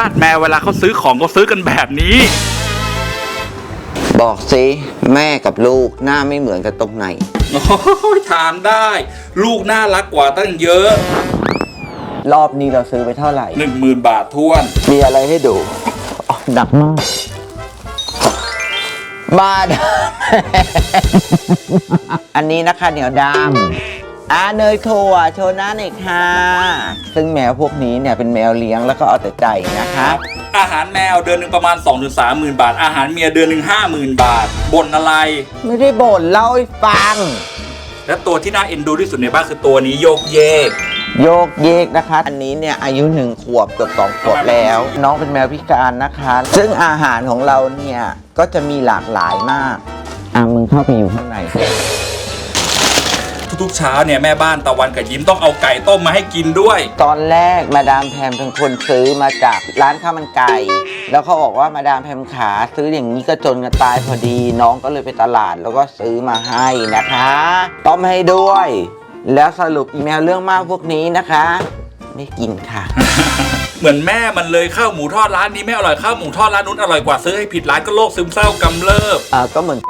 าสแมวเวลาเขาซื้อของเขาซื้อกันแบบนี้ บอกสิแม่กับลูกหน้าไม่เหมือนกันตรงไหน โอ้ยถามได้ ลูกน่ารักกว่าตั้งเยอะ รอบนี้เราซื้อไปเท่าไหร่หนึ่งหมื่นบาทท้วน มีอะไรให้ดูอ๋อหนักมากมาดาม อันนี้นะคะเหนียวดำ อาเนยถั่วโชว์หน้าหน่อยค่ะ ซึ่งแมวพวกนี้เนี่ยเป็นแมวเลี้ยงแล้วก็เอาแต่ใจนะคะอาหารแมวเดือนหนึ่งประมาณ 2-3ถึงหมื่นบาท อาหารเมียเดือนหนึ่งห้าหมื่นบาทบ่นอะไร ไม่ได้บ่นเล่าให้ฟัง และตัวที่น่าเอ็นดูที่สุดในบ้านคือตัวนี้โยกเยก โยกเยกนะคะ อันนี้เนี่ยอายุหนึ่งขวบเกือบสองขวบแล้ว น้องเป็นแมวพิการนะคะ ซึ่งอาหารของเราเนี่ยก็จะมีหลากหลายมากอะมึงเข้าไปอยู่ข้างใน ทุกๆเช้าเนี่ยแม่บ้านตะวันกับยิ้มต้องเอาไก่ต้มมาให้กินด้วย ตอนแรกมาดามแพมเป็นคนซื้อมาจากร้านข้าวมันไก่ แล้วเขาบอกว่ามาดามแพมขาซื้ออย่างนี้ก็จนกันตายพอดีน้องก็เลยไปตลาดแล้วก็ซื้อมาให้นะคะต้มให้ด้วย แล้วสรุปอีเมลเรื่องมากพวกนี้นะคะ ไม่กินค่ะ เหมือนแม่มันเลยข้าวหมูทอดร้านนี้ไม่อร่อยข้าวหมูทอดร้านนู้นอร่อยกว่าซื้อให้ผิดร้านก็โรคซึมเศร้ากำเริบเออก็เหมือน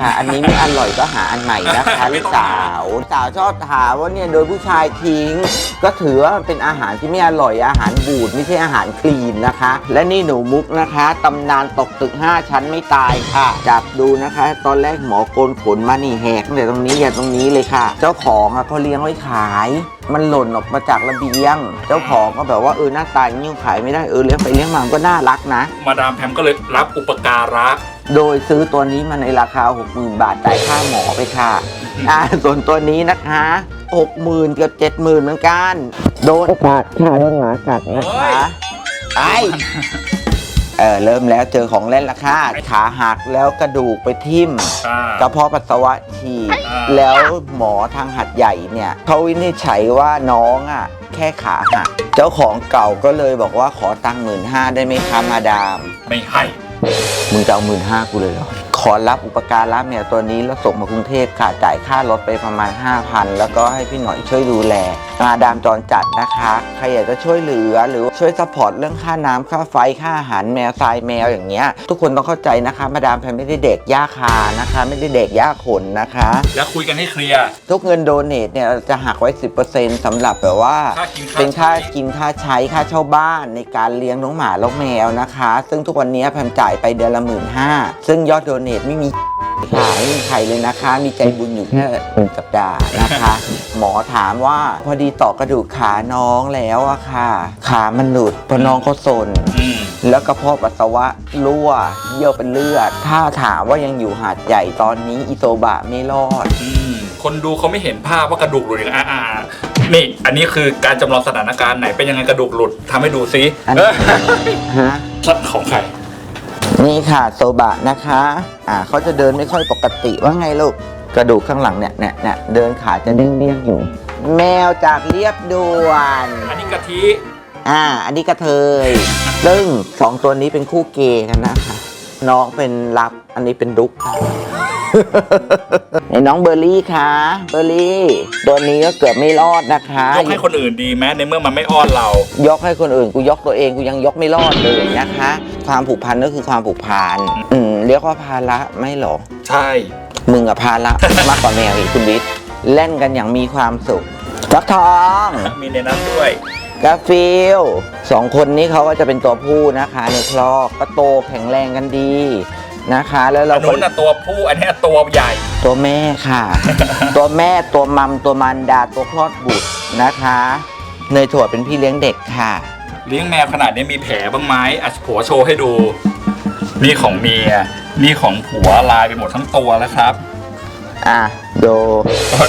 ค่ะ อันนี้ไม่อร่อยก็หาอันใหม่นะคะไม่ลูกต้องสาวสาวชอบถามว่าเนี่ยโดยผู้ชายทิ้ง ก็ถือว่ามันเป็นอาหารที่ไม่อร่อยอาหารบูดไม่ใช่อาหารคลีนนะคะ และนี่หนูมุกนะคะตำนานตกตึก 5 ชั้นไม่ตายค่ะ จับดูนะคะ ตอนแรกหมอโกนขนมานี่แหกตั้งแต่ตรงนี้อย่าตรงนี้เลยค่ะ เจ้าของอะเขาเลี้ยงไว้ขาย มันหล่นออกมาจากระเบียง เจ้าของก็แบบว่าเออหน้าตาอย่างนี้ขายไม่ได้เออเลี้ยงไปเลี้ยงมามันก็น่ารักนะ มาดามแพมก็เลยรับอุปการะ โดยซื้อตัวนี้มาในราคา 60,000 บาทจ่ายค่าหมอไปค่ะ อ่าส่วนตัวนี้นะคะ60,000เกือบ70,000เหมือนกัน โดนกัดค่ะโดนหมากัดนะคะไอเออเริ่มแล้วเจอของเล่นละค่ะขาหักแล้วกระดูกไปทิ่มอ่ากระเพาะปัสสาวะฉีกอ่าแล้วหมอทางหัดใหญ่เนี่ยเขาวินิจฉัยว่าน้องอะ แค่ขาหัก เจ้าของเก่าก็เลยบอกว่าขอตังค์หมื่นห้าได้ไหมคะมาดาม ไม่ให้ มึงจะเอาหมื่นห้ากูเลยเหรอ อรับอุปการะแมวตัวนี้แล้วส่งมากรุงเทพค่ะจ่ายค่ารถไปประมาณ 5,000 แล้วก็ให้พี่หน่อยช่วยดูแลมาดามจรจัดนะคะใครอยากจะช่วยเหลือหรือว่าช่วยซัพพอร์ตเรื่องค่าน้ำค่าไฟค่าอาหารแมวทรายแมวอย่างเงี้ยทุกคนต้องเข้าใจนะคะ มาดามแพมไม่ได้เด็กย่าคานะคะ ไม่ได้เด็กย่าขนนะคะ แล้วคุยกันให้เคลียร์ทุกเงินโดเนทเนี่ยเราจะหักไว้ 10%สำหรับแบบว่าค่ากินค่าเป็นค่าใช้กินค่าใช้ค่าเช่าบ้านในการเลี้ยงน้องหมาแล้วแมวนะคะ ซึ่งทุกวันนี้แพมจ่ายไปเดือนละหมื่นห้าซึ่งยอดโดเนทไม่มีขายไม่มีใครเลยนะคะ มีใจบุญอยู่แค่หนึ่งสัปดาห์นะคะ หมอถามว่าพอดีต่อกระดูกขาน้องแล้วอะค่ะ ขามันหลุดเพราะน้องเขาสนอืมแล้วกระเพาะปัสสาวะรั่วเยี่ยวเป็นเลือด ถ้าถามว่ายังอยู่หาดใหญ่ตอนนี้อิโซบะไม่รอดอืมคนดูเขาไม่เห็นภาพว่ากระดูกหลุดอย่างอ่าอ่านี่ อันนี้คือการจำลองสถานการณ์ไหนเป็นยังไงกระดูกหลุดทำให้ดูซิอันเอนี้อฮะ ของใคร นี่ค่ะโซบะนะคะ อ่าเขาจะเดินไม่ค่อยปกติว่าไงลูก กระดูกข้างหลังเนี่ยเนี่ยเนี่ยเดินขาจะเด้งเด้งๆอยู่ แมวจากเรียบด่วน อันนี้กะทิอ่า อันนี้กระเทย ซึ่งสองตัวนี้เป็นคู่เกย์กันนะคะ น้องเป็นรับ อันนี้เป็นดุกค่ะ ไอ้น้องเบอร์รี่ค่ะเบอร์รี่ตัวนี้ก็เกือบไม่รอดนะคะ ยกให้คนอื่นดีไหมในเมื่อมันไม่อ้อนเรา ยกให้คนอื่นกูยกตัวเองกูยังยกไม่รอดเลยนะคะ ความผูกพันก็คือความผูกพันอืมเรียกว่าภาระไม่หรอ ใช่ มึงอะภาระมากกว่าแมวอีกคุณวิทย์เล่นกันอย่างมีความสุขฟักทอง มีในนั้นด้วย กาฟิลสองคนนี้เขาก็จะเป็นตัวผู้นะคะในคลอกก็โตแข็งแรงกันดี นะคะ แล้วเราอันก็นู้นน่ะตัวผู้อันนี้ตัวใหญ่ ตัวแม่ค่ะ ตัวแม่ตัวมัมตัวมันดาตัวคลอดบุตรนะคะเนยถั่วเป็นพี่เลี้ยงเด็กค่ะ เลี้ยงแมวขนาดนี้มีแผลบ้างไหมอะผัวโชว์ให้ดู นี่ของเมีย นี่ของผัวลายไปหมดทั้งตัวแล้วครับ อะดู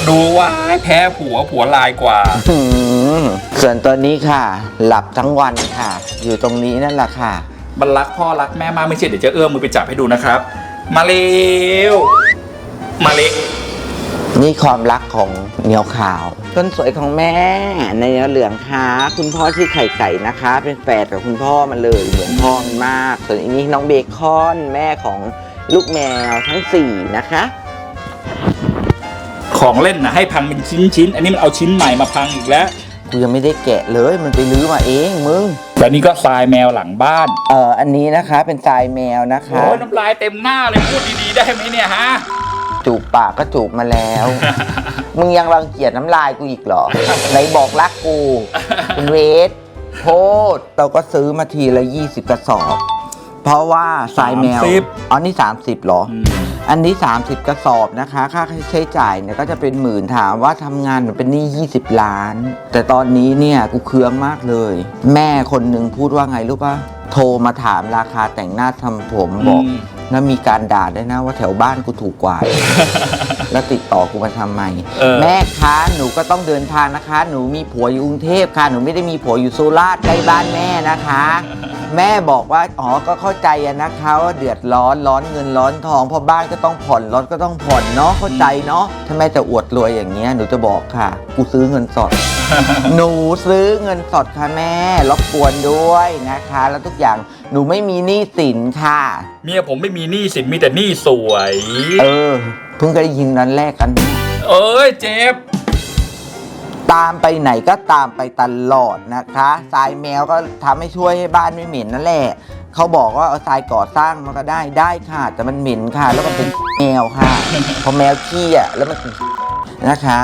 ดูว่าแพ้ผัวผัวลายกว่าหืมส่วนตัวนี้ค่ะ หลับทั้งวันค่ะ อยู่ตรงนี้นั่นแหละค่ะ มันรักพ่อรักแม่มากไม่ใช่เดี๋ยวจะเอื้อมมือไปจับให้ดูนะครับ มาเร็วมาเร็วนี่ความรักของเหนียวขาวคนสวยของแม่ในเนื้อเหลืองค่ะคุณพ่อชื่อไข่ไก่นะคะ เป็นแฝดกับคุณพ่อมันเลยเหมือนพ่อมันมาก ส่วนอันนี้น้องเบคอนแม่ของลูกแมวทั้งสี่นะคะ ของเล่นนะให้พังเป็นชิ้นชิ้นๆอันนี้มันเอาชิ้นใหม่มาพังอีกแล้ว กูยังไม่ได้แกะเลยมันไปลื้อมาเองมึงแล้วนี่ก็ทรายแมวหลังบ้านเอ่ออันนี้นะคะเป็นทรายแมวนะคะ โอ้ยน้ำลายเต็มหน้าเลยพูดดีๆได้ไหมเนี่ยฮะ จูบปากก็จูบมาแล้ว มึงยังรังเกียจน้ำลายกูอีกเหรอ ไหนบอกรักกูคุณเวทโพดเราก็ซื้อมาทีละ 20 กระสอบ เพราะว่าทรายแมว 30 อ๋อ นี่ 30เหรอ อืม อันนี้ 30 กระสอบนะคะ ค่าใช้จ่ายเนี่ยก็จะเป็นหมื่นถามว่าทำงานหนูเป็นหนี้ 20 ล้าน แต่ตอนนี้เนี่ยกูเคืองมากเลย แม่คนหนึ่งพูดว่าไงรู้ปะโทรมาถามราคาแต่งหน้าทำผมบอกอืมแล้วมีการด่าด้วยนะว่าแถวบ้านกูถูกกว่า แล้วติดต่อกูมาทำไมเออแม่คะหนูก็ต้องเดินทางนะคะ หนูมีผัวอยู่กรุงเทพค่ะ หนูไม่ได้มีผัวอยู่โซราษฎร์ใกล้บ้านแม่นะคะ แม่บอกว่าอ๋อก็เข้าใจอะนะคะว่าเดือดร้อนร้อนเงินร้อนทองเพราะบ้านก็ต้องผ่อนรถก็ต้องผ่อนเนาะเข้าใจเนาะถ้าแม่จะอวดรวยอย่างเงี้ยหนูจะบอกค่ะ กูซื้อเงินสด หนูซื้อเงินสดค่ะแม่รบกวนด้วยนะคะ แล้วทุกอย่างหนูไม่มีหนี้สินค่ะ เมียผมไม่มีหนี้สินมีแต่หนี้สวย เออเพิ่งเคยได้ยินนั้นแรกกัน เอ้ยเจ็บ ตามไปไหนก็ตามไปตลอดนะคะทรายแมวก็ทำให้ช่วยให้บ้านไม่เหม็นนั่นแหละเขาบอกว่าเอาทรายก่อสร้างมันก็ได้ได้ค่ะ แต่มันเหม็นค่ะ แล้วก็เป็นแมวค่ะพอแมวขี้อะแล้วมันนะคะ